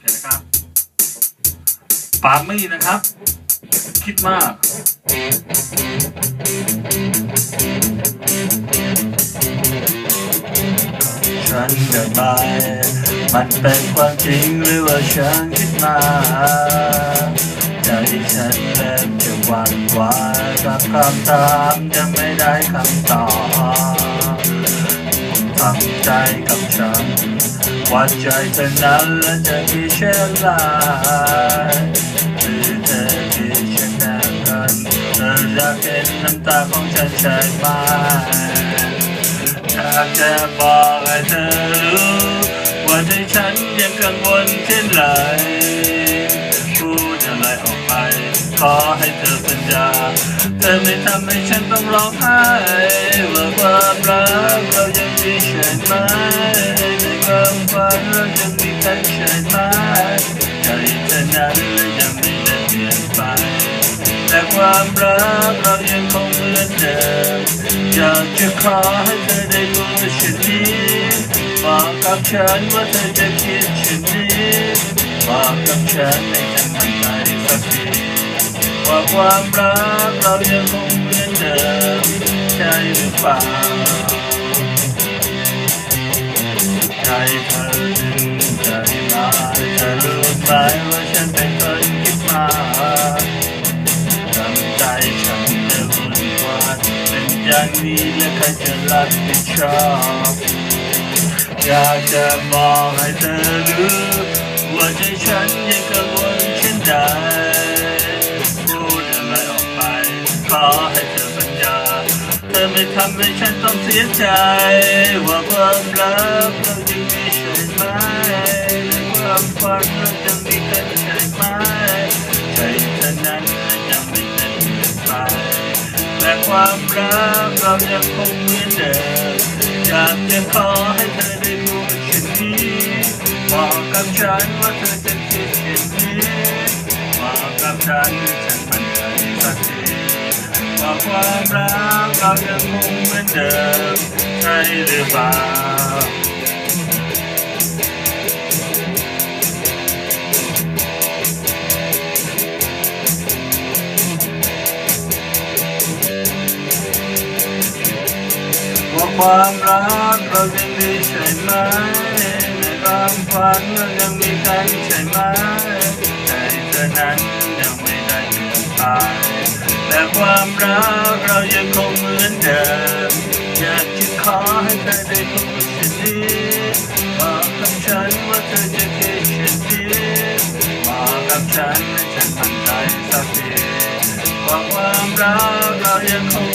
เห็นนะครับปามี่นะครับ คิดมาก ฉันเดินไปมันเป็นความจริงหรือว่าฉันคิดมากใจฉันเริ่มจะหวั่นไหวกับคำถามยังไม่ได้คำตอบทำใจกับฉัน ว่าใจเธอนั้นและจะมีเช่นไรหรือเธอมีเช่นนั้นเธออยากเห็นน้ำตาของฉันใช่ไหมอยากจะบอกให้เธอรู้ว่าใจฉันยังกังวลเช่นไรพูดอะไรออกไปขอให้เธอสัญญาเธอไม่ทำให้ฉันต้องร้องไห้ว่าความรักเรายังมีใช่ไหม ไป แต่ความรักเรายังคงเหมือนเดิมอยากจะขอให้เธอได้รู้เช่นนี้บอกกับฉันว่าเธอจะคิดเช่นนี้บอกกับฉันให้ฉันมั่นใจสักทีว่าความรักเรายังคงเหมือนเดิมใช่หรือเปล่าใจเธอดึงใจมาเธอรู้ไหม อย่างนี้และใครจะรับผิดชอบอยากจะบอกให้เธอรู้ว่าใจฉันยังกังวลเช่นใดพูดอะไรออกไปขอให้เธอสัญญาเธอไม่ทำให้ฉันต้องเสียใจ ว่าความรักเรายังมีใช่ไหมในความฝันเราจะมีกันใช่ไหมใจเธอนั้น ความรักเรายังคงเหมือนเดิมอยากจะขอให้เธอได้รู้เช่นนี้บอกกับฉันว่าเธอจะคิดเช่นนี้บอกกับฉันฉันมั่นใจสักทีว่าความรักเรายังคงเหมือนเดิมใช่หรือเปล่า ความรักเรายังดีใช่ไหมในความฝันเรายังมีกันใช่ไหมใจเธอนั้นยังไม่ได้เปลี่ยนไปแต่ความรักเรายังคงเหมือนเดิมอยากจะขอให้เธอได้รู้เช่นนี้บอกกับฉันว่าเธอจะคิดเช่นนี้บอกกับฉันให้ฉันมั่นใจสักทีว่าความรักเรายังคง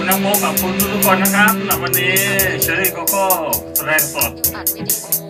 คุณน้องโมขอบคุณทุกๆคนนะครับสำหรับวันนี้เชอรี่โกโก้แสดงสดอัดวิดีโอ